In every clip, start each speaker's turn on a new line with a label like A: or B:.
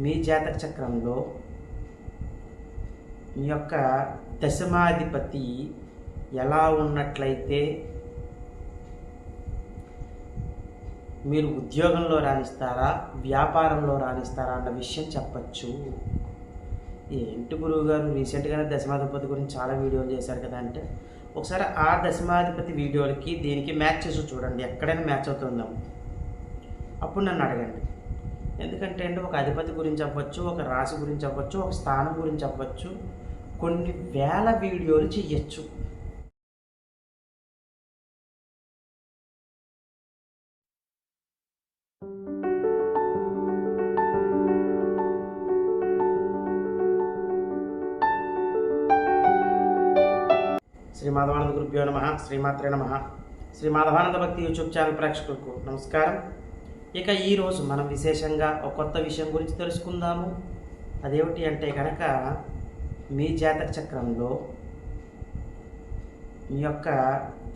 A: మీ జాతక చక్రంలో మీ యొక్క దశమాధిపతి ఎలా ఉన్నట్లయితే మీరు ఉద్యోగంలో రాణిస్తారా వ్యాపారంలో రాణిస్తారా అన్న విషయం చెప్పచ్చు. ఏంటి గురువు గారు రీసెంట్గానే దశమాధిపతి గురించి చాలా వీడియోలు చేశారు కదా అంటే ఒకసారి ఆ దశమాధిపతి వీడియోలకి దీనికి మ్యాచ్ చేసి చూడండి ఎక్కడైనా మ్యాచ్ అవుతుందాం అప్పుడు నన్ను అడగండి. ఎందుకంటే అంటే ఒక అధిపతి గురించి అవ్వచ్చు ఒక రాశి గురించి అవ్వచ్చు ఒక స్థానం గురించి అవ్వచ్చు కొన్ని వేల వీడియోలు చెయ్యొచ్చు. శ్రీ మాధవానంద గురుభ్యో నమ శ్రీమాత్రే నమ. శ్రీ మాధవానంద భక్తి యూట్యూబ్ ఛానల్ ప్రేక్షకులకు నమస్కారం. ఇక ఈరోజు మనం విశేషంగా ఒక కొత్త విషయం గురించి తెలుసుకుందాము. అదేమిటి అంటే కనుక మీ జాతక చక్రంలో మీ యొక్క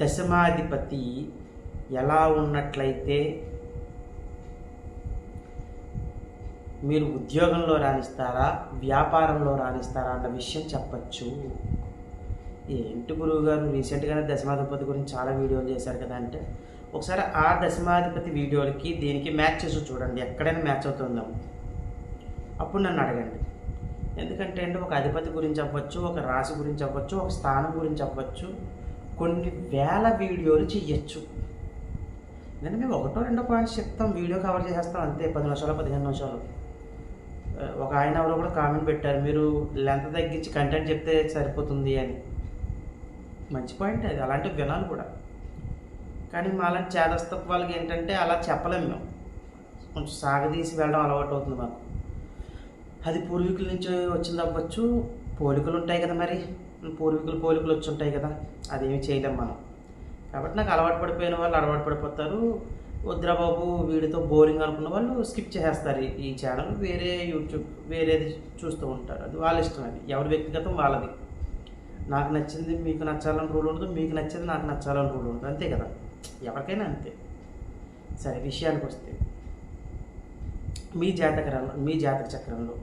A: దశమాధిపతి ఎలా ఉన్నట్లయితే మీరు ఉద్యోగంలో రాణిస్తారా వ్యాపారంలో రాణిస్తారా అన్న విషయం చెప్పచ్చు. ఏంటి గురువు గారు రీసెంట్గానే దశమాధిపతి గురించి చాలా వీడియోలు చేశారు కదా అంటే ఒకసారి ఆ దశమాధిపతి వీడియోలకి దీనికి మ్యాచ్ చేసి చూడండి. ఎక్కడైనా మ్యాచ్ అవుతుందాం. అప్పుడు నన్ను అడగండి. ఎందుకంటే అంటే ఒక అధిపతి గురించి అవ్వచ్చు ఒక రాశి గురించి అవ్వచ్చు ఒక స్థానం గురించి అవ్వచ్చు కొన్ని వేల వీడియోలు చెయ్యొచ్చు. నేను మేము ఒకటో రెండో పాయింట్స్ చెప్తాం వీడియో కవర్ చేసేస్తాం అంతే. పది నిమిషాలు పదిహేను నిమిషాలు. ఒక ఆయన ఎవరో కూడా కామెంట్ పెట్టారు మీరు లెంత్ తగ్గించి కంటెంట్ చెప్తే సరిపోతుంది అని. మంచి పాయింట్ అది. అలాంటివి వినాలి కూడా. కానీ మాలాంటి చేదస్తత్వ వాళ్ళకి ఏంటంటే అలా చెప్పలేము మేము. కొంచెం సాగదీసి వెళ్ళడం అలవాటు అవుతుంది మాకు. అది పూర్వీకుల నుంచి వచ్చింది అవ్వచ్చు. పోలికలు ఉంటాయి కదా మరి. పూర్వీకులు పోలికలు వచ్చి ఉంటాయి కదా. అదేమి చేయలేం మనం. కాబట్టి నాకు అలవాటు పడిపోయిన వాళ్ళు అలవాటు పడిపోతారు. వద్దురా వీడితో బోరింగ్ అనుకున్న వాళ్ళు స్కిప్ చేసేస్తారు ఈ- ఈ ఛానల్. వేరే యూట్యూబ్ వేరేది చూస్తూ ఉంటారు. అది వాళ్ళ ఇష్టం అది. ఎవరి వ్యక్తిగతం వాళ్ళది. నాకు నచ్చింది మీకు నచ్చాలని రూల్ ఉండదు. మీకు నచ్చింది నాకు నచ్చాలని రూల్ ఉండదు. అంతే కదా. ఎవరికైనా అంతే. సరే విషయానికి వస్తే మీ జాతక మీ జాతక చక్రంలో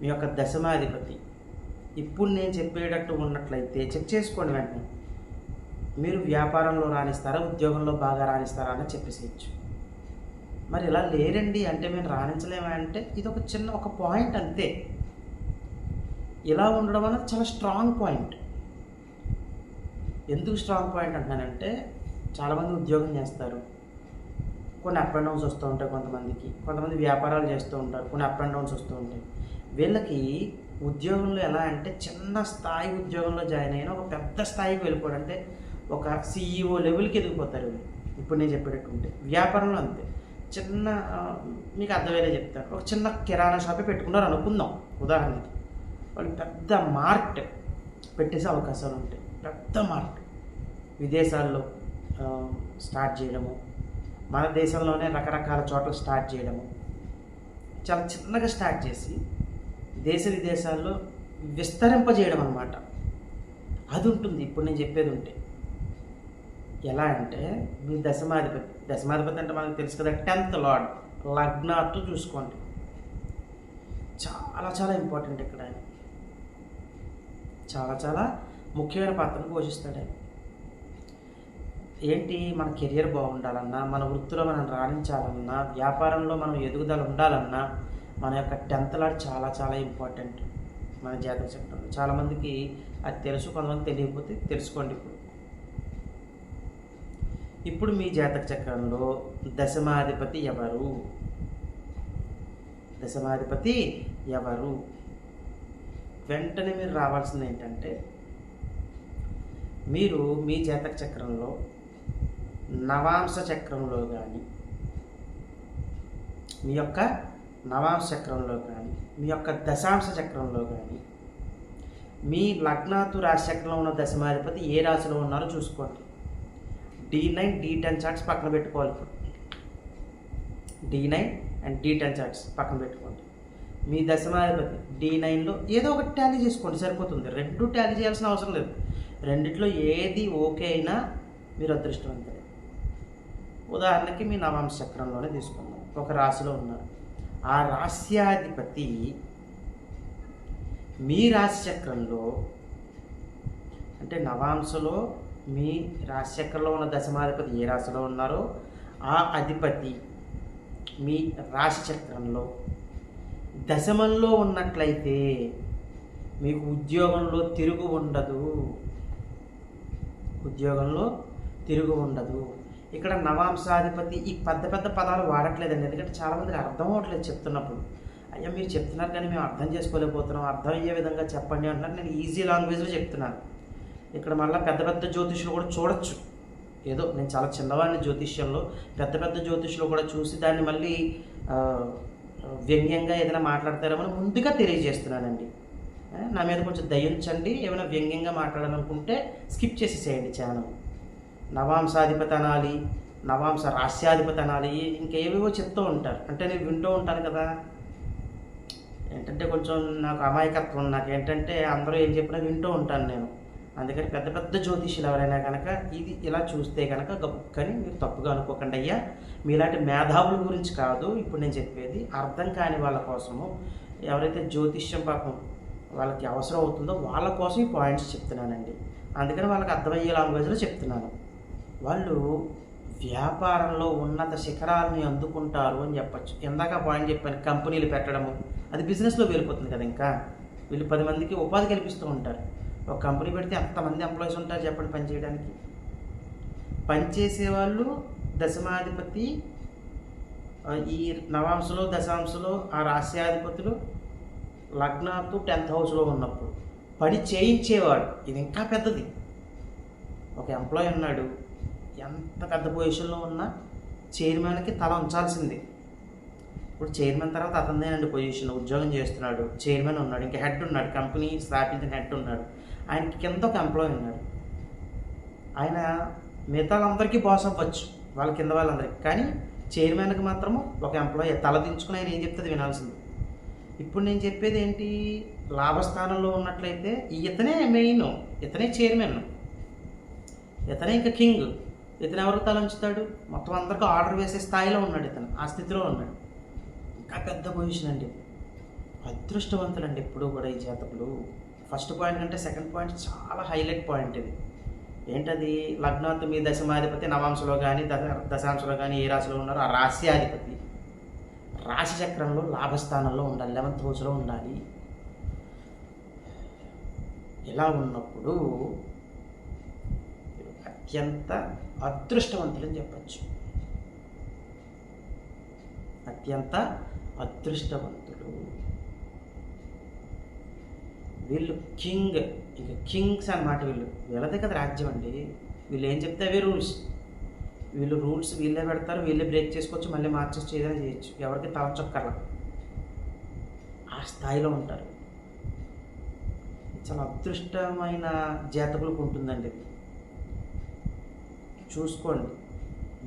A: మీ యొక్క దశమాధిపతి ఇప్పుడు నేను చెప్పేటట్టు ఉన్నట్లయితే చెక్ చేసుకోండి వెంటనే. మీరు వ్యాపారంలో రాణిస్తారా ఉద్యోగంలో బాగా రాణిస్తారా అని చెప్పేసేయచ్చు. మరి ఇలా లేరండి అంటే మేము రాణించలేమా అంటే ఇది ఒక చిన్న ఒక పాయింట్ అంతే. ఇలా ఉండడం అనేది చాలా స్ట్రాంగ్ పాయింట్. ఎందుకు స్ట్రాంగ్ పాయింట్ అంటున్నానంటే చాలామంది ఉద్యోగం చేస్తారు. కొన్ని అప్ అండ్ డౌన్స్ వస్తూ ఉంటాయి కొంతమందికి. కొంతమంది వ్యాపారాలు చేస్తూ ఉంటారు. కొన్ని అప్ అండ్ డౌన్స్ వస్తూ ఉంటాయి. వీళ్ళకి ఉద్యోగంలో ఎలా అంటే చిన్న స్థాయి ఉద్యోగంలో జాయిన్ అయిన ఒక పెద్ద స్థాయికి వెళ్ళిపోవడం. అంటే ఒక సీఈఓ లెవెల్కి ఎదిగిపోతారు వీళ్ళు. ఇప్పుడు నేను చెప్పేటట్టు ఉంటే. వ్యాపారంలో అంతే. చిన్న మీకు అర్థమయ్యేలా చెప్తాను. ఒక చిన్న కిరాణా షాపే పెట్టుకున్నారు అనుకుందాం. ఉదాహరణకి. వాళ్ళు పెద్ద మార్ట్ పెట్టేసే అవకాశాలు ఉంటాయి. పెద్ద మార్ట్. విదేశాల్లో స్టార్ట్ చేయడము. మన దేశంలోనే రకరకాల చోట్ల స్టార్ట్ చేయడము. చాలా చిన్నగా స్టార్ట్ చేసి దేశ విదేశాల్లో విస్తరింపజేయడం అనమాట అది ఉంటుంది. ఇప్పుడు నేను చెప్పేది ఉంటే. ఎలా అంటే మీ దశమాధిపతి దశమాధిపతి అంటే మనకు తెలుసు కదా టెన్త్ లార్డ్. లగ్నాతో చూసుకోండి. చాలా చాలా ఇంపార్టెంట్ ఇక్కడ ఆయన. చాలా చాలా ముఖ్యమైన పాత్రను పోషిస్తాడు ఆయన. ఏంటి మన కెరియర్ బాగుండాలన్నా మన వృత్తిలో మనం రాణించాలన్నా వ్యాపారంలో మనం ఎదుగుదల ఉండాలన్నా మన యొక్క టెన్త్ లాడ్ చాలా చాలా ఇంపార్టెంట్ మన జాతక చక్రంలో చాలామందికి అది తెలుసు కొంతమంది తెలియకపోతే తెలుసుకోండి ఇప్పుడు. ఇప్పుడు మీ జాతక చక్రంలో దశమాధిపతి ఎవరు? దశమాధిపతి ఎవరు? వెంటనే మీరు రావాల్సింది ఏంటంటే మీరు మీ జాతక చక్రంలో నవాంశ చక్రంలో కానీ మీ యొక్క నవాంశ చక్రంలో కానీ మీ యొక్క దశాంశ చక్రంలో కానీ మీ లగ్నాతు రాశి చక్రంలో ఉన్న దశమాధిపతి ఏ రాశిలో ఉన్నారో చూసుకోండి. D nine D ten charts పక్కన పెట్టుకోవాలి D nine and D ten charts పక్కన పెట్టుకోండి. మీ దశమాధిపతి డి నైన్లో ఏదో ఒకటి ట్యాలీ చేసుకోండి సరిపోతుంది. రెండు ట్యాలీ చేయాల్సిన అవసరం లేదు. రెండిట్లో ఏది ఓకే అయినా మీరు అదృష్టవంతులు. ఉదాహరణకి మీ నవాంశ చక్రంలోనే తీసుకుందాం. ఒక రాశిలో ఉన్నారు. ఆ రాశ్యాధిపతి మీ రాశి చక్రంలో అంటే నవాంశలో మీ రాశి చక్రంలో ఉన్న దశమాధిపతి ఏ రాశిలో ఉన్నారో ఆ అధిపతి మీ రాశి చక్రంలో. దశమంలో ఉన్నట్లయితే మీకు ఉద్యోగంలో తిరుగు ఉండదు. ఉద్యోగంలో తిరుగు ఉండదు. ఇక్కడ నవాంశాధిపతి ఈ పెద్ద పెద్ద పదాలు వాడట్లేదండి. ఎందుకంటే చాలామందికి అర్థం అవ్వట్లేదు చెప్తున్నప్పుడు. అయ్యా మీరు చెప్తున్నారు కానీ మేము అర్థం చేసుకోలేకపోతున్నాం. అర్థం అయ్యే విధంగా చెప్పండి అంటున్నారు. నేను ఈజీ లాంగ్వేజ్లో చెప్తున్నాను. ఇక్కడ మళ్ళీ పెద్ద పెద్ద జ్యోతిష్యులు కూడా చూడొచ్చు. ఏదో నేను చాలా చిన్నవాడిని జ్యోతిష్యంలో. పెద్ద పెద్ద జ్యోతిష్యులు కూడా చూసి దాన్ని మళ్ళీ వ్యంగ్యంగా ఏదైనా మాట్లాడతారేమో అని ముందుగా తెలియజేస్తున్నానండి. నా మీద కొంచెం దయించండి ఏమైనా వ్యంగ్యంగా మాట్లాడాలనుకుంటే స్కిప్ చేసేసేయండి ఛానల్. నవాంశాధిపతి అనాలి నవాంశ రాస్యాధిపతి అనాలి ఇంకేవేవో చెప్తూ ఉంటారు. అంటే నేను వింటూ ఉంటాను కదా. ఏంటంటే కొంచెం నాకు అమాయకత్వం నాకు ఏంటంటే అందరూ ఏం చెప్పినా వింటూ ఉంటాను నేను. అందుకని పెద్ద పెద్ద జ్యోతిషులు ఎవరైనా కనుక ఇది ఇలా చూస్తే కనుక గబుక్కని మీరు తప్పుగా అనుకోకండి అయ్యా. మీలాంటి మేధావుల గురించి కాదు. ఇప్పుడు నేను చెప్పేది అర్థం కాని వాళ్ళ కోసము. ఎవరైతే జ్యోతిష్యం పాపం వాళ్ళకి అవసరం అవుతుందో వాళ్ళ కోసం ఈ పాయింట్స్ చెప్తున్నానండి. అందుకని వాళ్ళకి అర్థమయ్యే లాంగ్వేజ్లో చెప్తున్నాను. వాళ్ళు వ్యాపారంలో ఉన్నత శిఖరాలని అందుకుంటారు అని చెప్పచ్చు. ఇందాక పాయింట్ చెప్పాను కంపెనీలు పెట్టడము. అది బిజినెస్లో వెళ్ళిపోతుంది కదా ఇంకా. వీళ్ళు పది మందికి ఉపాధి కల్పిస్తూ ఉంటారు. ఒక కంపెనీ పెడితే ఎంతమంది ఎంప్లాయీస్ ఉంటారు చెప్పండి పని చేయడానికి? పనిచేసే వాళ్ళు దశమాధిపతి ఈ నవాంశలో దశాంశలో ఆ రాశ్యాధిపతులు లగ్నాతు టెన్త్ హౌస్లో ఉన్నప్పుడు. పని చేయించేవాడు. ఇది ఇంకా పెద్దది. ఒక ఎంప్లాయీ ఉన్నాడు. ఎంత పెద్ద పొజిషన్లో ఉన్నా చైర్మన్కి తల ఉంచాల్సింది. ఇప్పుడు చైర్మన్ తర్వాత అతనిదేనండి పొజిషన్ ఉద్యోగం చేస్తున్నాడు చైర్మన్ ఉన్నాడు ఇంకా హెడ్ ఉన్నాడు కంపెనీ స్థాపించిన హెడ్ ఉన్నాడు. ఆయనకి కింద ఒక ఎంప్లాయీ ఉన్నాడు. ఆయన మిగతా వాళ్ళందరికీ బాస్ అవ్వచ్చు వాళ్ళ కింద వాళ్ళందరికీ. కానీ చైర్మన్కి మాత్రము ఒక ఎంప్లాయీ తలదించుకుని ఆయన ఏం చెప్తుంది వినాల్సింది. ఇప్పుడు నేను చెప్పేది ఏంటి? లాభస్థానంలో ఉన్నట్లయితే ఇతనే మెయిన్ ఇతనే చైర్మన్. ఇతనే ఇంకా కింగ్ ఇతను ఎవరికి తలంచుతాడు మొత్తం అందరికీ ఆర్డర్ వేసే స్థాయిలో ఉన్నాడు ఇతను. ఆ స్థితిలో ఉన్నాడు. ఇంకా పెద్ద పొజిషన్ అండి. అదృష్టవంతులండి ఎప్పుడూ కూడా ఈ జాతకులు. ఫస్ట్ పాయింట్ కంటే సెకండ్ పాయింట్ చాలా హైలైట్ పాయింట్ ఇది. ఏంటది? లగ్నాంత మీ దశమాధిపతి నవాంశలో కానీ దశ దశాంశలో కానీ ఏ రాశిలో ఉన్నారో ఆ రాశ్యాధిపతి. రాశి చక్రంలో లాభస్థానంలో ఉండాలి. లెవెన్త్ హౌస్లో ఉండాలి. ఇలా ఉన్నప్పుడు అత్యంత అదృష్టవంతులని చెప్పచ్చు. అత్యంత అదృష్టవంతులు. వీళ్ళు కింగ్ ఇక కింగ్స్ అన్నమాట వీళ్ళు. వీళ్ళదే కదా రాజ్యం అండి. వీళ్ళు ఏం చెప్తే అవే రూల్స్. వీళ్ళు రూల్స్ వీళ్ళే పెడతారు వీళ్ళే బ్రేక్ చేసుకోవచ్చు మళ్ళీ మార్చేసి ఏదైనా చేయొచ్చు. ఎవరికి తలచొక్కర్ల ఆ స్థాయిలో ఉంటారు. చాలా అదృష్టమైన జాతకులకు ఉంటుందండి. ఇది చూసుకోండి.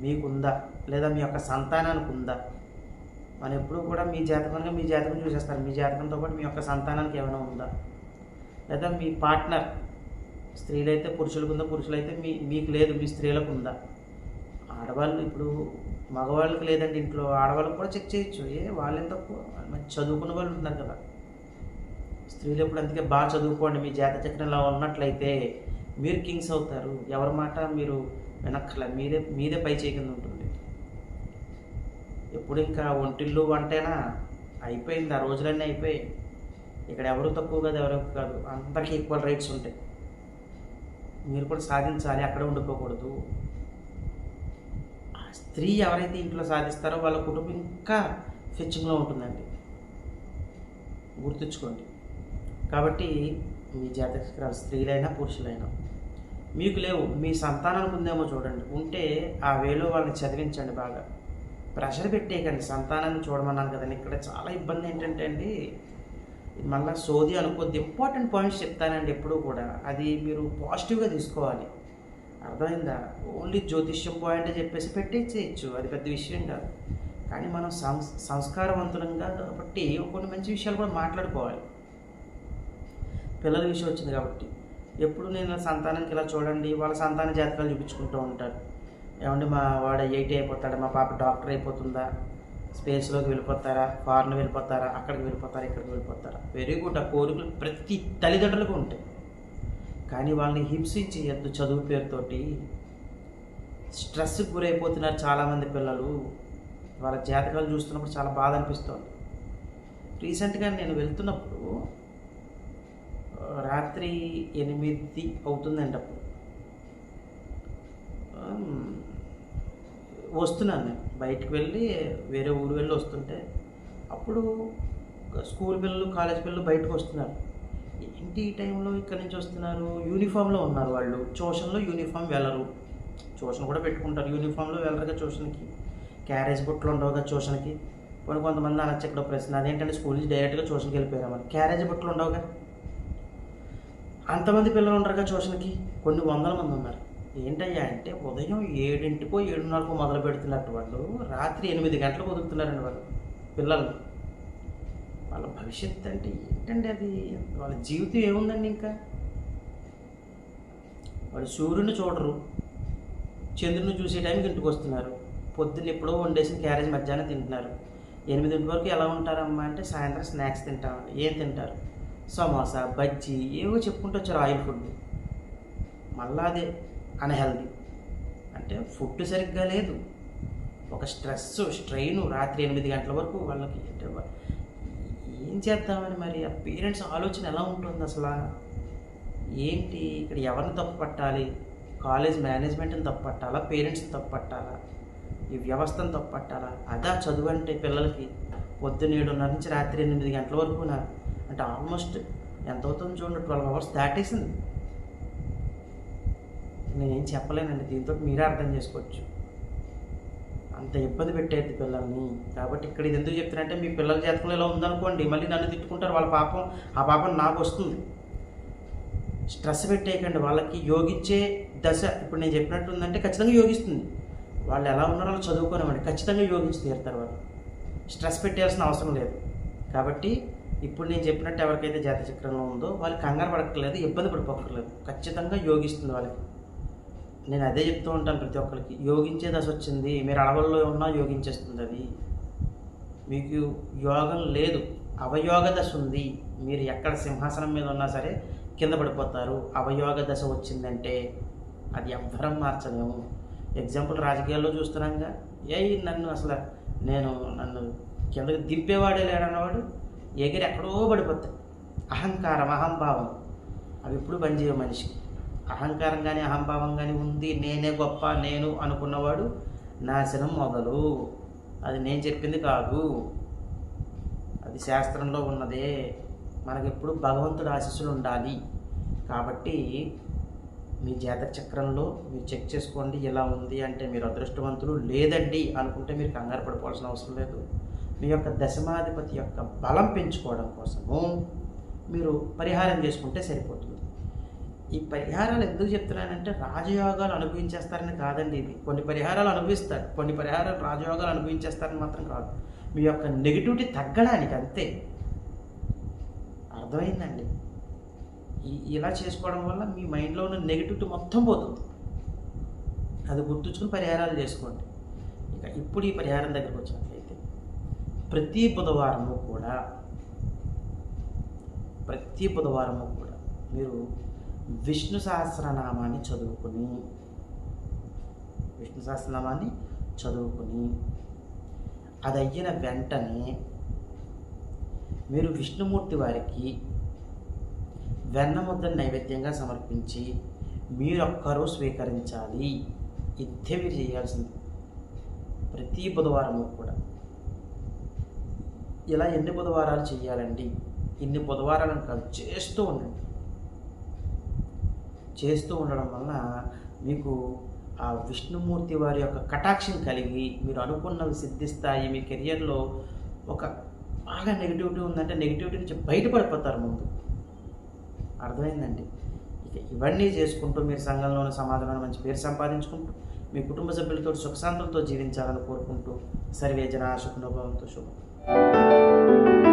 A: మీకుందా? లేదా మీ యొక్క సంతానానికి ఉందా మనం ఎప్పుడు కూడా మీ జాతకంగా మీ జాతకం చూసేస్తారు. మీ జాతకంతో పాటు మీ యొక్క సంతానానికి ఏమైనా ఉందా? లేదా మీ పార్ట్నర్ స్త్రీలైతే పురుషులకు ఉందా పురుషులైతే మీ మీకు లేదు మీ స్త్రీలకు ఉందా ఆడవాళ్ళు ఇప్పుడు మగవాళ్ళకి లేదండి ఇంట్లో. ఆడవాళ్ళకి కూడా చెక్ చేయొచ్చు. ఏ వాళ్ళేం తక్కువ మంచి చదువుకున్న వాళ్ళు ఉన్నారు కదా. స్త్రీలు ఎప్పుడు అందుకే బాగా చదువుకోండి. మీ జాత చక్రంలో ఉన్నట్లయితే మీరు కింగ్స్ అవుతారు. ఎవరి మాట మీరు వెనక్కల మీరే మీదే పై చేయి కింద ఉంటుంది. ఎప్పుడు ఇంకా ఒంటిల్లు వంటేనా? అయిపోయింది ఆ రోజులన్నీ అయిపోయాయి. ఇక్కడ ఎవరు తక్కువ కాదు ఎవరు కాదు అందరికీ ఈక్వల్ రైట్స్ ఉంటాయి. మీరు కూడా సాధించాలి అక్కడ ఉండిపోకూడదు. ఆ స్త్రీ ఎవరైతే ఇంట్లో సాధిస్తారో వాళ్ళ కుటుంబం ఇంకా ఫెచ్చింగ్లో ఉంటుందండి. గుర్తుంచుకోండి. కాబట్టి మీ జాతక స్త్రీలైనా పురుషులైనా మీకు లేవు మీ సంతానానికి ఉందేమో చూడండి. ఉంటే ఆ వేలో వాళ్ళని చదివించండి బాగా. ప్రెషర్ పెట్టేయకండి సంతానాన్ని చూడమన్నాను కదండి. ఇక్కడ చాలా ఇబ్బంది ఏంటంటే అండి ఇది మళ్ళీ సోది అనుకోద్ది ఇంపార్టెంట్ పాయింట్స్ చెప్తానండి ఎప్పుడూ కూడా. అది మీరు పాజిటివ్గా తీసుకోవాలి. అర్థమైందా? ఓన్లీ జ్యోతిష్యం పాయింట్ చెప్పేసి పెట్టేసేయచ్చు. అది పెద్ద విషయం కాదు. కానీ మనం సంస్ సంస్కారవంతులంగా కాబట్టి కొన్ని మంచి విషయాలు కూడా మాట్లాడుకోవాలి. పిల్లల విషయం వచ్చింది కాబట్టి. ఎప్పుడు నేను సంతానానికి ఇలా చూడండి వాళ్ళ సంతాన జాతకాలు చూపించుకుంటూ ఉంటారు. ఏమండి మా వాడు ఎయిటీ అయిపోతాడు? మా పాప డాక్టర్ అయిపోతుందా? స్పేస్లోకి వెళ్ళిపోతారా? ఫారెన్ వెళ్ళిపోతారా? అక్కడికి వెళ్ళిపోతారా? ఇక్కడికి వెళ్ళిపోతారా? వెరీ గుడ్ ఆ కోరికలు ప్రతి తల్లిదండ్రులకు ఉంటాయి. కానీ వాళ్ళని హింసించేయద్దు చదువు పేరుతోటి. స్ట్రెస్కి గురైపోతున్నారు చాలామంది పిల్లలు. వాళ్ళ జాతకాలు చూస్తున్నప్పుడు చాలా బాధ అనిపిస్తుంది. రీసెంట్గా నేను వెళ్తున్నప్పుడు రాత్రి ఎనిమిది అవుతుందండి అప్పుడు వస్తున్నాను నేను. బయటికి వెళ్ళి వేరే ఊరు వెళ్ళి వస్తుంటే అప్పుడు స్కూల్ పిల్లలు కాలేజ్ పిల్లలు బయటకు వస్తున్నారు. ఏంటి ఈ టైంలో ఇక్కడి నుంచి వస్తున్నారు? యూనిఫామ్లో ఉన్నారు వాళ్ళు. ట్యూషన్లో యూనిఫామ్ వెళ్ళరు ట్యూషన్ కూడా పెట్టుకుంటారు. యూనిఫామ్లో వెళ్ళరుగా ట్యూషన్కి. క్యారేజ్ బుట్టలు ఉండవుగా ట్యూషన్కి. కొన్ని కొంతమంది అనొచ్చు ఇక్కడ ప్రశ్న. అదేంటంటే స్కూల్ నుంచి డైరెక్ట్గా ట్యూషన్కి వెళ్ళిపోయారు మరి? క్యారేజ్ బుట్లు ఉండవుగా అంతమంది పిల్లలు ఉండరుగా ట్యూషన్కి? కొన్ని వందల మంది ఉన్నారు. ఏంటయ్యా అంటే ఉదయం ఏడింటికో ఏడున్నరకో మొదలు పెడుతున్నట్టు వాళ్ళు రాత్రి ఎనిమిది గంటలకు వదులుతున్నారండి వాళ్ళు పిల్లలు. వాళ్ళ భవిష్యత్తు అంటే ఏంటండి అది? వాళ్ళ జీవితం ఏముందండి ఇంకా? వాళ్ళు సూర్యుని చూడరు చంద్రుని చూసే టైంకి ఇంటికి వస్తున్నారు. పొద్దున్న ఎప్పుడో వండేసిన క్యారేజ్ మధ్యాహ్నం తింటున్నారు. ఎనిమిదింటి వరకు ఎలా ఉంటారమ్మా అంటే సాయంత్రం స్నాక్స్ తింటామండి ఏం తింటారు? సమోసా బజ్జీ ఏవో చెప్పుకుంటూ వచ్చారు ఆయిల్ ఫుడ్ మళ్ళా అదే అన్హెల్దీ. అంటే ఫుడ్ సరిగ్గా లేదు. ఒక స్ట్రెస్ స్ట్రెయిన్ రాత్రి ఎనిమిది గంటల వరకు వాళ్ళకి అంటే ఏం చేద్దామని మరి? ఆ పేరెంట్స్ ఆలోచన ఎలా ఉంటుంది అసలు? ఏంటి? ఇక్కడ ఎవరిని తప్పు పట్టాలి? కాలేజ్ మేనేజ్మెంట్ని తప్పు పట్టాలా? పేరెంట్స్ని తప్పు పట్టాలా? ఈ వ్యవస్థను తప్పు పట్టాలా? అదా చదువు అంటే పిల్లలకి పొద్దున్న ఏడున్నర నుంచి రాత్రి ఎనిమిది గంటల వరకు నా అంటే ఆల్మోస్ట్ ఎంత అవుతుంది చూడండి ట్వెల్వ్ అవర్స్ దాటేసింది నేనేం చెప్పలేనండి దీంతో మీరే అర్థం చేసుకోవచ్చు. అంత ఇబ్బంది పెట్టేది పిల్లల్ని. కాబట్టి ఇక్కడ ఇది ఎందుకు చెప్తున్నానంటే మీ పిల్లల జాతకంలో ఇలా ఉందనుకోండి మళ్ళీ నన్ను తిట్టుకుంటారు వాళ్ళ పాపం ఆ పాపం నాకు వస్తుంది. స్ట్రెస్ పెట్టేయకండి వాళ్ళకి యోగించే దశ. ఇప్పుడు నేను చెప్పినట్టు ఉందంటే ఖచ్చితంగా యోగిస్తుంది. వాళ్ళు ఎలా ఉన్నారో అలా చదువుకోనివ్వండి ఖచ్చితంగా యోగించి తీరుతారు వాళ్ళు. స్ట్రెస్ పెట్టేయాల్సిన అవసరం లేదు. కాబట్టి ఇప్పుడు నేను చెప్పినట్టు ఎవరికైతే జాతచక్రంలో ఉందో వాళ్ళు కంగారు పడక్కర్లేదు ఇబ్బంది పడిపోక్కర్లేదు. ఖచ్చితంగా యోగిస్తుంది వాళ్ళకి. నేను అదే చెప్తూ ఉంటాను ప్రతి ఒక్కరికి. యోగించే దశ వచ్చింది మీరు అడవుల్లో ఉన్నా యోగించేస్తుంది అది. మీకు యోగం లేదు అవయోగ దశ ఉంది. మీరు ఎక్కడ సింహాసనం మీద ఉన్నా సరే కింద పడిపోతారు. అవయోగ దశ వచ్చిందంటే అది ఎవ్వరం మార్చలేము. ఎగ్జాంపుల్ రాజకీయాల్లో చూస్తున్నాగా ఏ నన్ను అసలు నేను నన్ను కిందకి దింపేవాడే లేడన్నవాడు? ఎగిరి ఎక్కడో పడిపోతాయి. అహంకారం అహంభావం. అవి ఎప్పుడు పనిచేయవు మనిషికి అహంకారం కానీ అహంభావం కానీ ఉంది నేనే గొప్ప నేను అనుకున్నవాడు నాశనం మొదలు అది నేను చెప్పింది కాదు. అది శాస్త్రంలో ఉన్నదే. మనకెప్పుడు భగవంతుడు ఆశీస్సులు ఉండాలి. కాబట్టి మీ జాతక చక్రంలో మీరు చెక్ చేసుకోండి ఎలా ఉంది అంటే మీరు అదృష్టవంతులు లేదండి అనుకుంటే మీరు కంగారు పడిపోవాల్సిన అవసరం లేదు. మీ యొక్క దశమాధిపతి యొక్క బలం పెంచుకోవడం కోసము మీరు పరిహారం చేసుకుంటే సరిపోతుంది. ఈ పరిహారాలు ఎందుకు చెప్తున్నానంటే రాజయోగాలు అనుభవించేస్తారని కాదండి ఇది కొన్ని పరిహారాలు అనుభవిస్తారు. కొన్ని పరిహారాలు రాజయోగాలు అనుభవించేస్తారని మాత్రం కాదు. మీ యొక్క నెగిటివిటీ తగ్గడానికి అంతే. అర్థమైందండి? ఈ ఇలా చేసుకోవడం వల్ల మీ మైండ్లో ఉన్న నెగిటివిటీ మొత్తం పోతుంది. అది గుర్తుంచుకుని పరిహారాలు చేసుకోండి. ఇక ఇప్పుడు ఈ పరిహారం దగ్గరకు వచ్చాను. ప్రతి బుధవారము కూడా ప్రతి బుధవారము కూడా మీరు విష్ణు సహస్రనామాన్ని చదువుకుని విష్ణు సహస్రనామాన్ని చదువుకుని అది అయిన వెంటనే మీరు విష్ణుమూర్తి వారికి వెన్న ముద్దని నైవేద్యంగా సమర్పించి మీరొక్కరూ స్వీకరించాలి. ఇదే మీరు చేయాల్సింది. ప్రతి బుధవారము కూడా. ఇలా ఎన్ని బుధవారాలు చేయాలండి ఇన్ని బుధవారాలను కాదు చేస్తూ ఉండండి. చేస్తూ ఉండడం వలన మీకు ఆ విష్ణుమూర్తి వారి యొక్క కటాక్షం కలిగి మీరు అనుకున్నవి సిద్ధిస్తాయి. మీ కెరియర్లో ఒక బాగా నెగిటివిటీ ఉందంటే నెగిటివిటీ నుంచి బయటపడిపోతారు ముందు. అర్థమైందండి? ఇక ఇవన్నీ చేసుకుంటూ మీరు సంఘంలోని సమాజంలోని మంచి పేరు సంపాదించుకుంటూ మీ కుటుంబ సభ్యులతో సుఖశాంతులతో జీవించాలని కోరుకుంటూ సర్వే జన సుఖనుభవంతో శుభం. Música